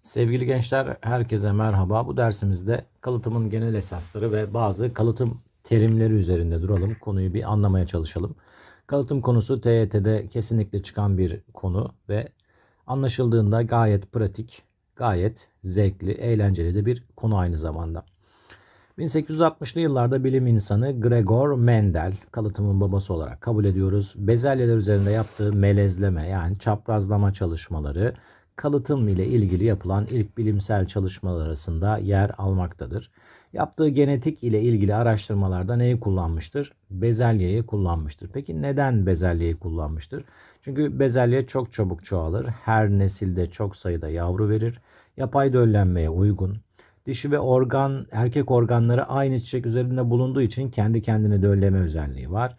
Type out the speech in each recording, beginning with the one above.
Sevgili gençler, herkese merhaba. Bu dersimizde kalıtımın genel esasları ve bazı kalıtım terimleri üzerinde duralım. Konuyu bir anlamaya çalışalım. Kalıtım konusu TYT'de kesinlikle çıkan bir konu ve anlaşıldığında gayet pratik, gayet zevkli, eğlenceli de bir konu aynı zamanda. 1860'lı yıllarda bilim insanı Gregor Mendel, kalıtımın babası olarak kabul ediyoruz. Bezelyeler üzerinde yaptığı melezleme yani çaprazlama çalışmaları kalıtım ile ilgili yapılan ilk bilimsel çalışmalar arasında yer almaktadır. Yaptığı genetik ile ilgili araştırmalarda neyi kullanmıştır? Bezelyeyi kullanmıştır. Peki neden bezelyeyi kullanmıştır? Çünkü bezelye çok çabuk çoğalır. Her nesilde çok sayıda yavru verir. Yapay döllenmeye uygun. Dişi ve organ, erkek organları aynı çiçek üzerinde bulunduğu için kendi kendine dölleme özelliği var.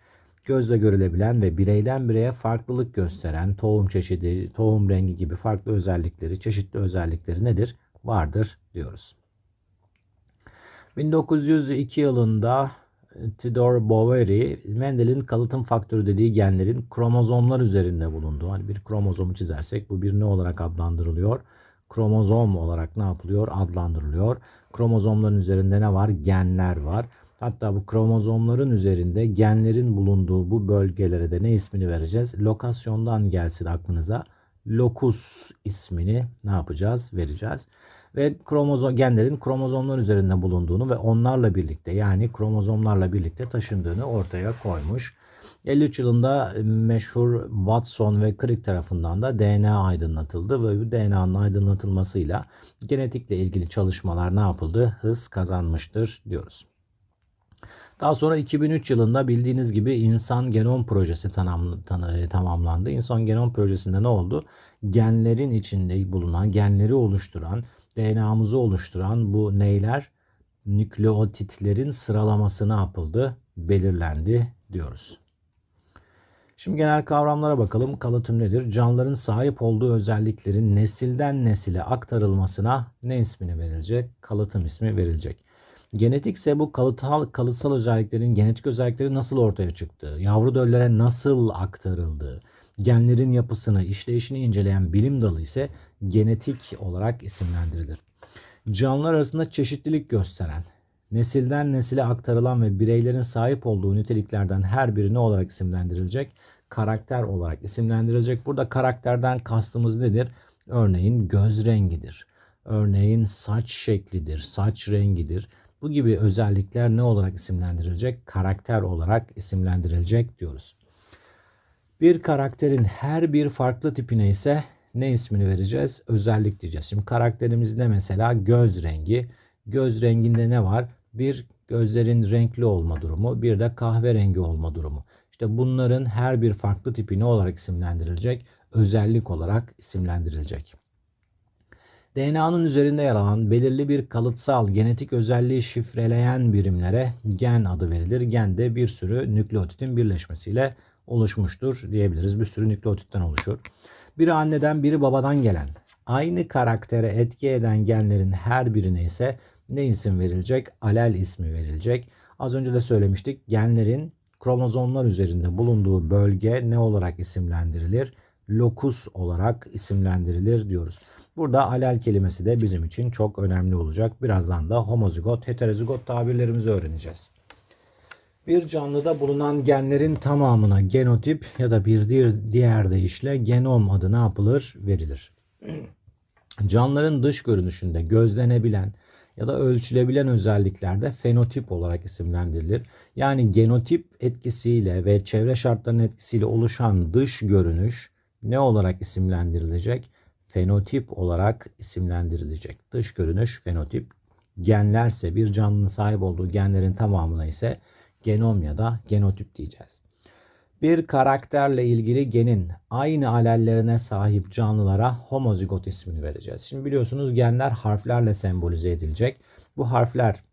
Gözle görülebilen ve bireyden bireye farklılık gösteren tohum çeşidi, tohum rengi gibi farklı özellikleri, çeşitli özellikleri nedir? Vardır diyoruz. 1902 yılında Theodore Boveri, Mendel'in kalıtım faktörü dediği genlerin kromozomlar üzerinde bulunduğu, hani bir kromozomu çizersek bu bir ne olarak adlandırılıyor? Kromozom olarak ne yapılıyor? Adlandırılıyor. Kromozomların üzerinde ne var? Genler var. Hatta bu kromozomların üzerinde genlerin bulunduğu bu bölgelere de ne ismini vereceğiz? Lokasyondan gelsin aklınıza. Lokus ismini ne yapacağız? Vereceğiz. Ve kromozom genlerin kromozomlar üzerinde bulunduğunu ve onlarla birlikte yani kromozomlarla birlikte taşındığını ortaya koymuş. 53 yılında meşhur Watson ve Crick tarafından da DNA aydınlatıldı ve bu DNA'nın aydınlatılmasıyla genetikle ilgili çalışmalar ne yapıldı? Hız kazanmıştır diyoruz. Daha sonra 2003 yılında bildiğiniz gibi insan genom projesi tanam, tan, tamamlandı. İnsan genom projesinde ne oldu? Genlerin içinde bulunan, genleri oluşturan, DNA'mızı oluşturan bu neyler? Nükleotitlerin sıralaması ne yapıldı? Belirlendi diyoruz. Şimdi genel kavramlara bakalım. Kalıtım nedir? Canlıların sahip olduğu özelliklerin nesilden nesile aktarılmasına ne ismini verilecek? Kalıtım ismi verilecek. Genetikse bu kalıtsal, kalıtsal özelliklerin genetik özellikleri nasıl ortaya çıktığı, yavru döllere nasıl aktarıldığı, genlerin yapısını, işleyişini inceleyen bilim dalı ise genetik olarak isimlendirilir. Canlılar arasında çeşitlilik gösteren, nesilden nesile aktarılan ve bireylerin sahip olduğu niteliklerden her biri ne olarak isimlendirilecek? Karakter olarak isimlendirilecek. Burada karakterden kastımız nedir? Örneğin göz rengidir. Örneğin saç şeklidir, saç rengidir. Bu gibi özellikler ne olarak isimlendirilecek? Karakter olarak isimlendirilecek diyoruz. Bir karakterin her bir farklı tipine ise ne ismini vereceğiz? Özellik diyeceğiz. Şimdi karakterimizde mesela göz rengi. Göz renginde ne var? Bir gözlerin renkli olma durumu, bir de kahverengi olma durumu. İşte bunların her bir farklı tipi ne olarak isimlendirilecek? Özellik olarak isimlendirilecek. DNA'nın üzerinde yer alan belirli bir kalıtsal genetik özelliği şifreleyen birimlere gen adı verilir. Gen de bir sürü nükleotitin birleşmesiyle oluşmuştur diyebiliriz. Bir sürü nükleotitten oluşur. Biri anneden biri babadan gelen aynı karaktere etki eden genlerin her birine ise ne isim verilecek? Alel ismi verilecek. Az önce de söylemiştik. Genlerin kromozomlar üzerinde bulunduğu bölge ne olarak isimlendirilir? Lokus olarak isimlendirilir diyoruz. Burada alel kelimesi de bizim için çok önemli olacak. Birazdan da homozigot, heterozigot tabirlerimizi öğreneceğiz. Bir canlıda bulunan genlerin tamamına genotip ya da bir diğer deyişle genom adı ne yapılır? Verilir. Canlıların dış görünüşünde gözlenebilen ya da ölçülebilen özelliklerde fenotip olarak isimlendirilir. Yani genotip etkisiyle ve çevre şartlarının etkisiyle oluşan dış görünüş ne olarak isimlendirilecek? Fenotip olarak isimlendirilecek. Dış görünüş fenotip. Genlerse bir canlının sahip olduğu genlerin tamamına ise genom ya da genotip diyeceğiz. Bir karakterle ilgili genin aynı alellerine sahip canlılara homozigot ismini vereceğiz. Şimdi biliyorsunuz genler harflerle sembolize edilecek. Bu harfler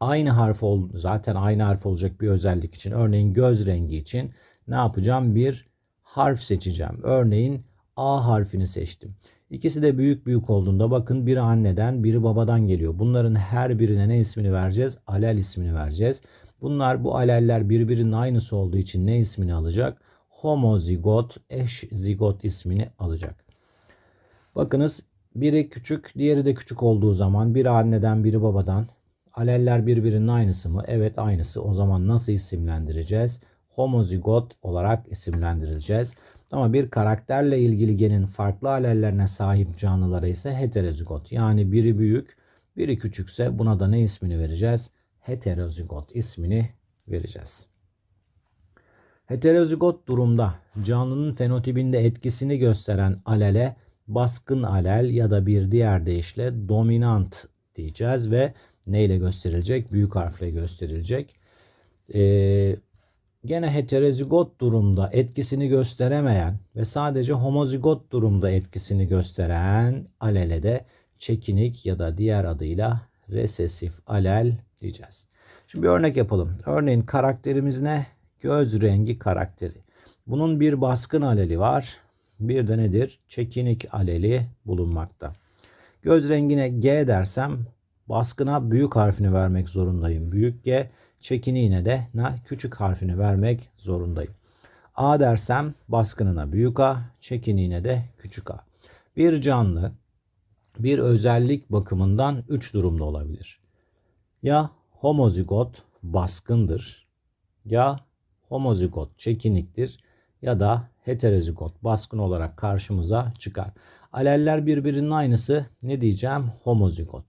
aynı harf ol, zaten aynı harf olacak bir özellik için örneğin göz rengi için ne yapacağım? Bir harf seçeceğim. Örneğin A harfini seçtim. İkisi de büyük büyük olduğunda bakın biri anneden biri babadan geliyor. Bunların her birine ne ismini vereceğiz? Alel ismini vereceğiz. Bunlar bu aleller birbirinin aynısı olduğu için ne ismini alacak? Homozigot, eş zigot ismini alacak. Bakınız biri küçük, diğeri de küçük olduğu zaman biri anneden, biri babadan. Aleller birbirinin aynısı mı? Evet aynısı. O zaman nasıl isimlendireceğiz? Homozigot olarak isimlendireceğiz. Ama bir karakterle ilgili genin farklı alellerine sahip canlılara ise heterozigot. Yani biri büyük, biri küçükse buna da ne ismini vereceğiz? Heterozigot ismini vereceğiz. Heterozigot durumda canlının fenotipinde etkisini gösteren alele baskın alel ya da bir diğer deyişle dominant diyeceğiz ve neyle gösterilecek? Büyük harfle gösterilecek. Ee, gene heterozigot durumda etkisini gösteremeyen ve sadece homozigot durumda etkisini gösteren alele de çekinik ya da diğer adıyla resesif alel diyeceğiz. Şimdi bir örnek yapalım. Örneğin karakterimiz ne? Göz rengi karakteri. Bunun bir baskın aleli var. Bir de nedir? Çekinik aleli bulunmakta. Göz rengine G dersem baskına büyük harfini vermek zorundayım. Büyük G, çekiniğine de ne? Küçük harfini vermek zorundayım. A dersem baskınına büyük A, çekiniğine de küçük A. Bir canlı bir özellik bakımından üç durumda olabilir. Ya homozigot baskındır, ya homozigot çekiniktir ya da heterozigot baskın olarak karşımıza çıkar. Aleller birbirinin aynısı ne diyeceğim? Homozigot.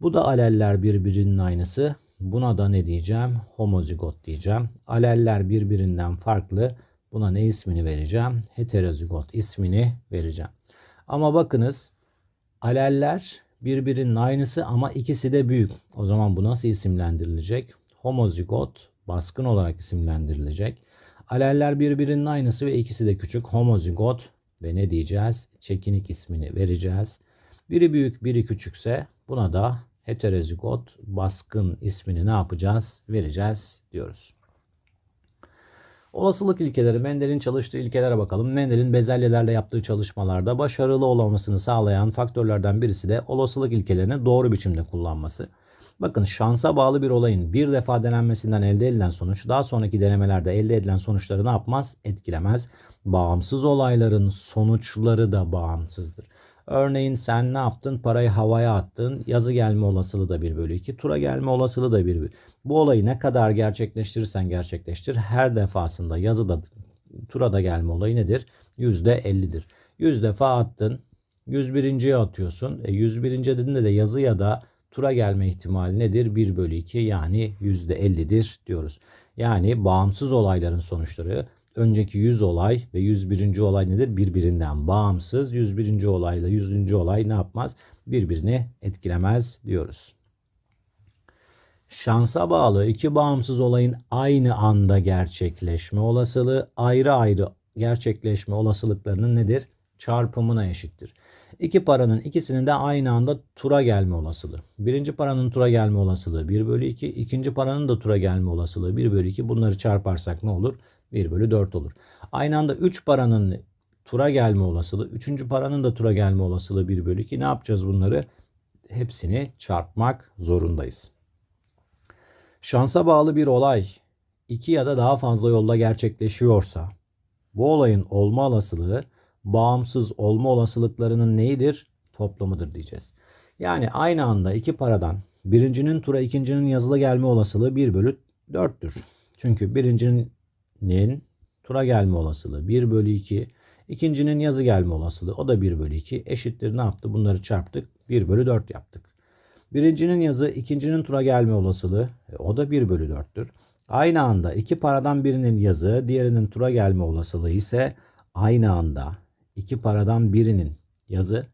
Bu da aleller birbirinin aynısı. Buna da ne diyeceğim? Homozigot diyeceğim. Aleller birbirinden farklı. Buna ne ismini vereceğim? Heterozigot ismini vereceğim. Ama bakınız aleller birbirinin aynısı ama ikisi de büyük. O zaman bu nasıl isimlendirilecek? Homozigot baskın olarak isimlendirilecek. Aleller birbirinin aynısı ve ikisi de küçük. Homozigot ve ne diyeceğiz? Çekinik ismini vereceğiz. Biri büyük biri küçükse buna da heterozigot baskın ismini ne yapacağız? Vereceğiz diyoruz. Olasılık ilkeleri Mendel'in çalıştığı ilkelere bakalım. Mendel'in bezelyelerle yaptığı çalışmalarda başarılı olmasını sağlayan faktörlerden birisi de olasılık ilkelerini doğru biçimde kullanması. Bakın şansa bağlı bir olayın bir defa denenmesinden elde edilen sonuç daha sonraki denemelerde elde edilen sonuçları ne yapmaz? Etkilemez. Bağımsız olayların sonuçları da bağımsızdır. Örneğin sen ne yaptın? Parayı havaya attın. Yazı gelme olasılığı da 1 bölü 2. Tura gelme olasılığı da 1 bölü. Bu olayı ne kadar gerçekleştirirsen gerçekleştir. Her defasında yazıda tura da gelme olayı nedir? %50'dir. 100 defa attın. 101.ye atıyorsun. E 101. dediğinde de yazı ya da tura gelme ihtimali nedir? 1 bölü 2 yani %50'dir diyoruz. Yani bağımsız olayların sonuçları önceki 100 olay ve 101. olay nedir? Birbirinden bağımsız. 101. olayla 100. olay ne yapmaz? Birbirini etkilemez diyoruz. Şansa bağlı iki bağımsız olayın aynı anda gerçekleşme olasılığı ayrı ayrı gerçekleşme olasılıklarının nedir? Çarpımına eşittir. İki paranın ikisinin de aynı anda tura gelme olasılığı. Birinci paranın tura gelme olasılığı 1 bölü 2. ikinci paranın da tura gelme olasılığı 1 bölü 2. Bunları çarparsak ne olur? 1 bölü 4 olur. Aynı anda 3 paranın tura gelme olasılığı, 3. paranın da tura gelme olasılığı 1 bölü 2. Ne yapacağız bunları? Hepsini çarpmak zorundayız. Şansa bağlı bir olay iki ya da daha fazla yolda gerçekleşiyorsa bu olayın olma olasılığı bağımsız olma olasılıklarının neyidir? Toplamıdır diyeceğiz. Yani aynı anda iki paradan birincinin tura ikincinin yazılı gelme olasılığı 1 bölü 4'tür. Çünkü birincinin tura gelme olasılığı 1 bölü 2. ikincinin yazı gelme olasılığı o da 1 bölü 2 eşittir ne yaptı? Bunları çarptık 1 bölü 4 yaptık. Birincinin yazı ikincinin tura gelme olasılığı e, o da 1 bölü 4'tür. Aynı anda iki paradan birinin yazı diğerinin tura gelme olasılığı ise aynı anda iki paradan birinin yazı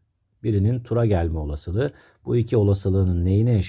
birinin tura gelme olasılığı bu iki olasılığının neyine eşit?